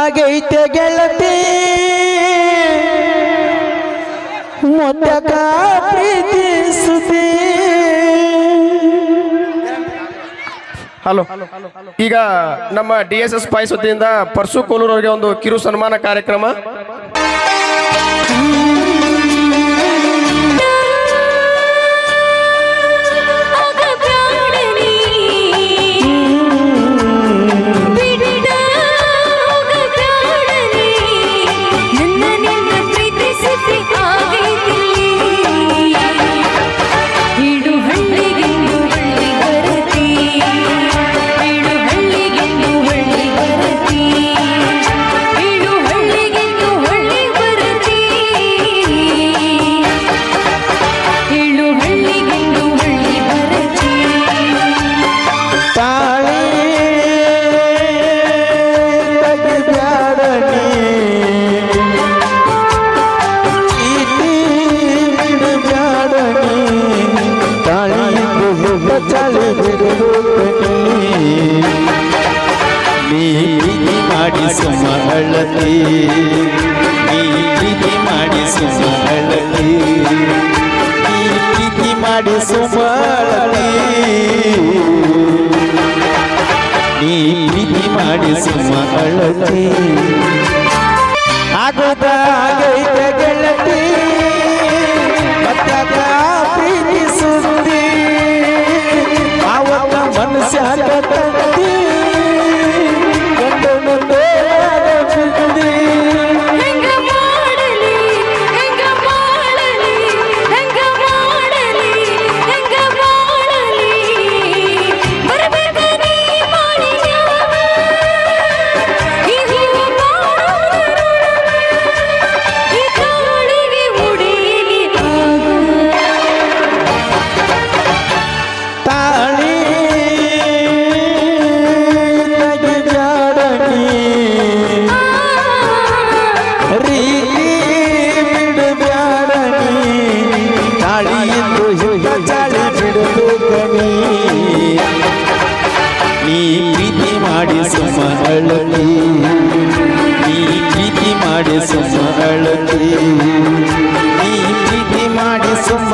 ಆಗೈತೆ ಗೆಳತಿ. ಮೊದಕ ಪ್ರೀತಿಸುತ್ತಿ ಹಲೋ. ಈಗ ನಮ್ಮ ಡಿ ಎಸ್ ಎಸ್ ವತಿಯಿಂದ ಪರ್ಸು ಕೋಲೂರವರಿಗೆ ಒಂದು ಕಿರು ಸನ್ಮಾನ ಕಾರ್ಯಕ್ರಮ. ಪ್ರೀತಿ ಮಾಡಿ ಸುಮ ಅಳತಿ ನೀ ಪ್ರೀತಿ ಮಾಡಿ ಸುಮ ಅಳತಿ ನೀ ಪ್ರೀತಿ ಮಾಡಿ ಸುಮ ಅಳತಿ ನೀ ಪ್ರೀತಿ ಮಾಡಿ ಸುಮ ಅಳತಿ ಆಗುದ ಚಾಳಿ ಬಿಡಬೇಕನಿ ನೀ ಪ್ರೀತಿ ಮಾಡಿ ಸುಮರಳಲಿ ನೀ ಪ್ರೀತಿ ಮಾಡಿ ಸುಮರಳಲಿ ನೀ ಪ್ರೀತಿ ಮಾಡಿ ಸುಮ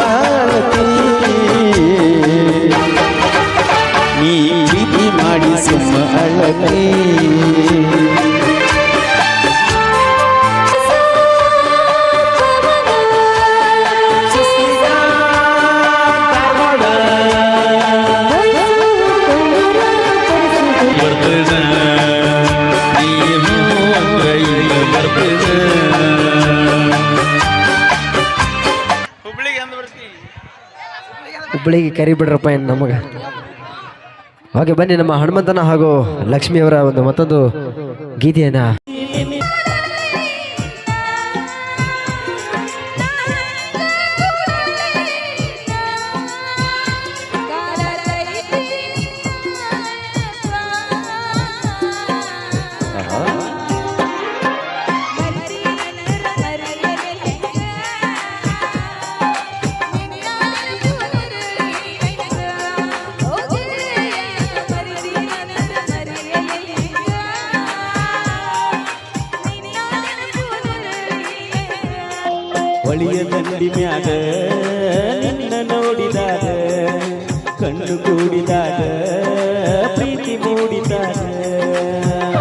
ಹುಬ್ಬಳ್ಳಿಗೆ ಕರಿ ಬಿಡ್ರಪ್ಪ ಏನು ನಮಗೆ? ಹಾಗೆ ಬನ್ನಿ ನಮ್ಮ ಹನುಮಂತನ ಹಾಗೂ ಲಕ್ಷ್ಮಿಯವರ ಒಂದು ಮತ್ತೊಂದು ಗೀತೆಯನ್ನ ಹೊಳಿಯ ದಂಡಿ ಮ್ಯಾಗ ನಿನ್ನ ನೋಡಿದಾಗ ಕಣ್ಣು ಕೂಡಿದಾಗ